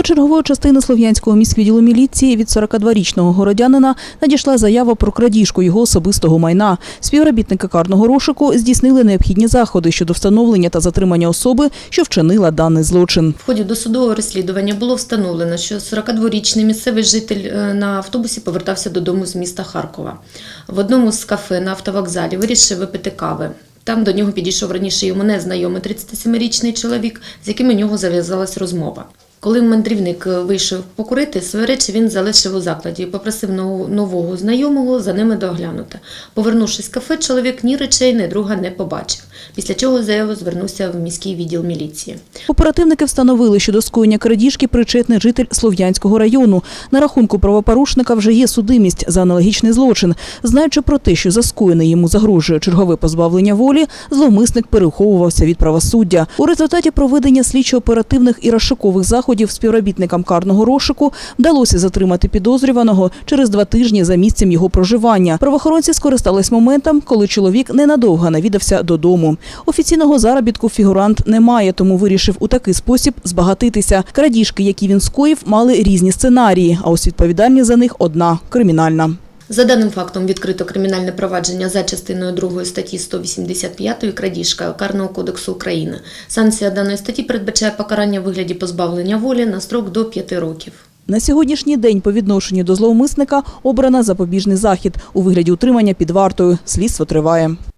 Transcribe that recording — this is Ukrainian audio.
До чергової частини слов'янського міськвідділу міліції від 42-річного городянина надійшла заява про крадіжку його особистого майна. Співробітники карного розшуку здійснили необхідні заходи щодо встановлення та затримання особи, що вчинила даний злочин. В ході досудового розслідування було встановлено, що 42-річний місцевий житель е, на автобусі повертався додому з міста Харкова. В одному з кафе на автовокзалі вирішив випити кави. Там до нього підійшов раніше йому незнайомий 37-річний чоловік, з яким у нього зав'язалась розмова. Коли мандрівник е, вийшов покурити, свої речі він залишив у закладі і попросив нового- знайомого за ними доглянути. Повернувшись з кафе, чоловік ні речей, ні друга не побачив. Після чого заяву звернувся в міський відділ міліції. Оперативники встановили, що до скоєння крадіжки причетний житель Слов'янського району. На рахунку правопорушника вже є судимість за аналогічний злочин. Знаючи про те, що за скоєне йому загрожує чергове позбавлення волі, зловмисник переховувався від правосуддя. У результаті проведення слідчо-оперативних і розшукових заходів співробітникам карного розшуку вдалося затримати підозрюваного через два тижні за місцем його проживання. Правоохоронці скористались моментом, коли чоловік ненадовго навідався додому. Офіційного заробітку фігурант не має, тому вирішив у такий спосіб збагатитися. Крадіжки, які він скоїв, мали різні сценарії, а ось відповідальність за них одна кримінальна. За даним фактом відкрито кримінальне провадження за частиною 2 статті 185 крадіжка Карного кодексу України. Санкція даної статті передбачає покарання в вигляді позбавлення волі на строк до 5 років. На сьогоднішній день по відношенню до зловмисника обрана запобіжний захід у вигляді утримання під вартою. Слідство триває.